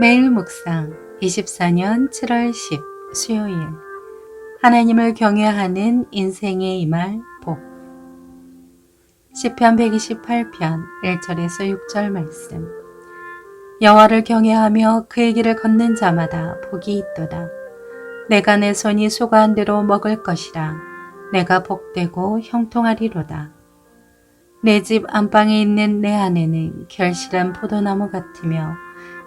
매일 묵상 24년 7월 10 수요일. 하나님을 경외하는 인생의 이말 복. 시편 128편 1절에서 6절 말씀. 여호와를 경외하며 그의 길을 걷는 자마다 복이 있도다. 내가 내 손이 수고한 대로 먹을 것이라 내가 복되고 형통하리로다. 내 집 안방에 있는 내 아내는 결실한 포도나무 같으며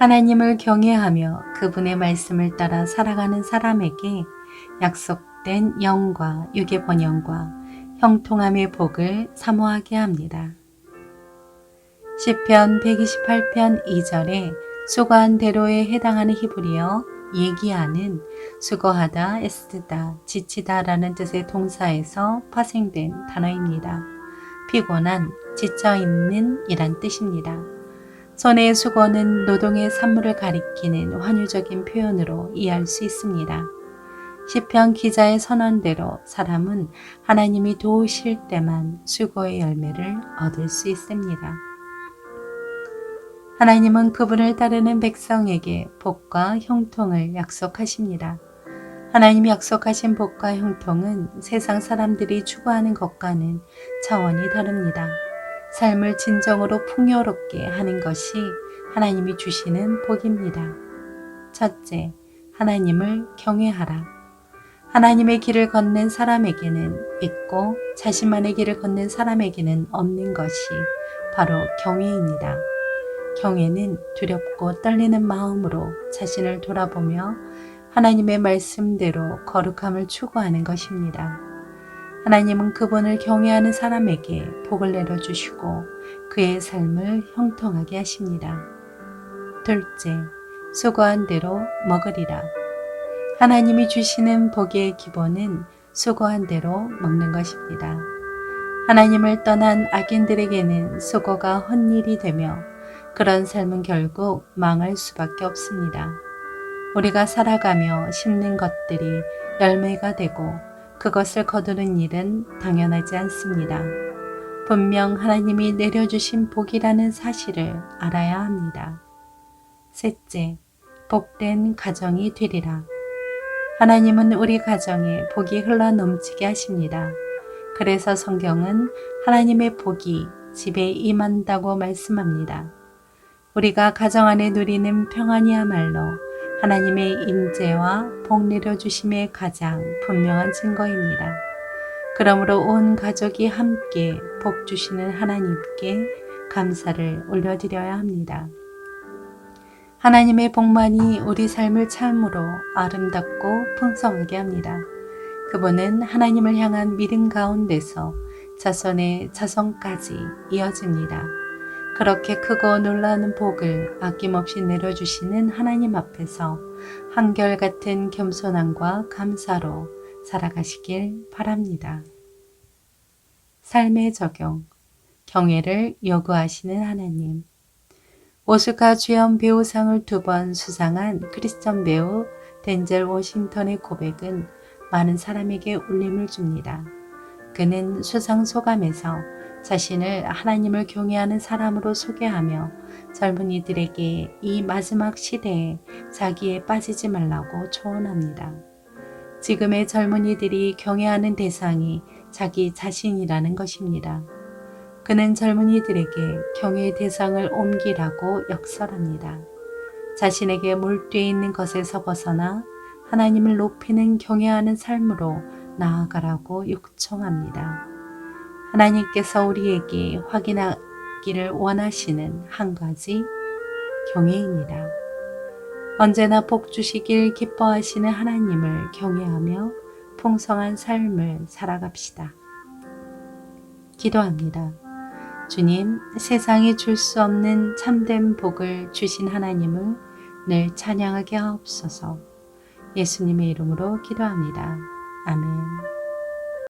하나님을 경외하며 그분의 말씀을 따라 살아가는 사람에게 약속된 영과 육의 번영과 형통함의 복을 사모하게 합니다. 시편 128편 2절에 수고한 대로에 해당하는 히브리어 얘기하는 수고하다, 애쓰다, 지치다 라는 뜻의 동사에서 파생된 단어입니다. 피곤한, 지쳐있는 이란 뜻입니다. 손의 수고는 노동의 산물을 가리키는 환유적인 표현으로 이해할 수 있습니다. 시편 기자의 선언대로 사람은 하나님이 도우실 때만 수고의 열매를 얻을 수 있습니다. 하나님은 그분을 따르는 백성에게 복과 형통을 약속하십니다. 하나님이 약속하신 복과 형통은 세상 사람들이 추구하는 것과는 차원이 다릅니다. 삶을 진정으로 풍요롭게 하는 것이 하나님이 주시는 복입니다. 첫째, 하나님을 경외하라. 하나님의 길을 걷는 사람에게는 있고 자신만의 길을 걷는 사람에게는 없는 것이 바로 경외입니다. 경외는 두렵고 떨리는 마음으로 자신을 돌아보며 하나님의 말씀대로 거룩함을 추구하는 것입니다. 하나님은 그분을 경외하는 사람에게 복을 내려주시고 그의 삶을 형통하게 하십니다. 둘째, 수고한 대로 먹으리라. 하나님이 주시는 복의 기본은 수고한 대로 먹는 것입니다. 하나님을 떠난 악인들에게는 수고가 헛일이 되며 그런 삶은 결국 망할 수밖에 없습니다. 우리가 살아가며 심는 것들이 열매가 되고 그것을 거두는 일은 당연하지 않습니다. 분명 하나님이 내려주신 복이라는 사실을 알아야 합니다. 셋째, 복된 가정이 되리라. 하나님은 우리 가정에 복이 흘러 넘치게 하십니다. 그래서 성경은 하나님의 복이 집에 임한다고 말씀합니다. 우리가 가정 안에 누리는 평안이야말로 하나님의 임재와 복 내려 주심의 가장 분명한 증거입니다. 그러므로 온 가족이 함께 복 주시는 하나님께 감사를 올려드려야 합니다. 하나님의 복만이 우리 삶을 참으로 아름답고 풍성하게 합니다. 그분은 하나님을 향한 믿음 가운데서 자손의 자손까지 이어집니다. 그렇게 크고 놀라는 복을 아낌없이 내려주시는 하나님 앞에서 한결같은 겸손함과 감사로 살아가시길 바랍니다. 삶의 적용, 경애를 요구하시는 하나님. 오스카 주연 배우상을 두 번 수상한 크리스천 배우 덴젤 워싱턴의 고백은 많은 사람에게 울림을 줍니다. 그는 수상 소감에서 자신을 하나님을 경외하는 사람으로 소개하며 젊은이들에게 이 마지막 시대에 자기에 빠지지 말라고 초원합니다. 지금의 젊은이들이 경외하는 대상이 자기 자신이라는 것입니다. 그는 젊은이들에게 경외의 대상을 옮기라고 역설합니다. 자신에게 몰두해 있는 것에서 벗어나 하나님을 높이는 경외하는 삶으로 나아가라고 요청합니다. 하나님께서 우리에게 확인하기를 원하시는 한 가지 경외입니다. 언제나 복 주시길 기뻐하시는 하나님을 경외하며 풍성한 삶을 살아갑시다. 기도합니다. 주님, 세상이 줄 수 없는 참된 복을 주신 하나님을 늘 찬양하게 하옵소서. 예수님의 이름으로 기도합니다. 아멘.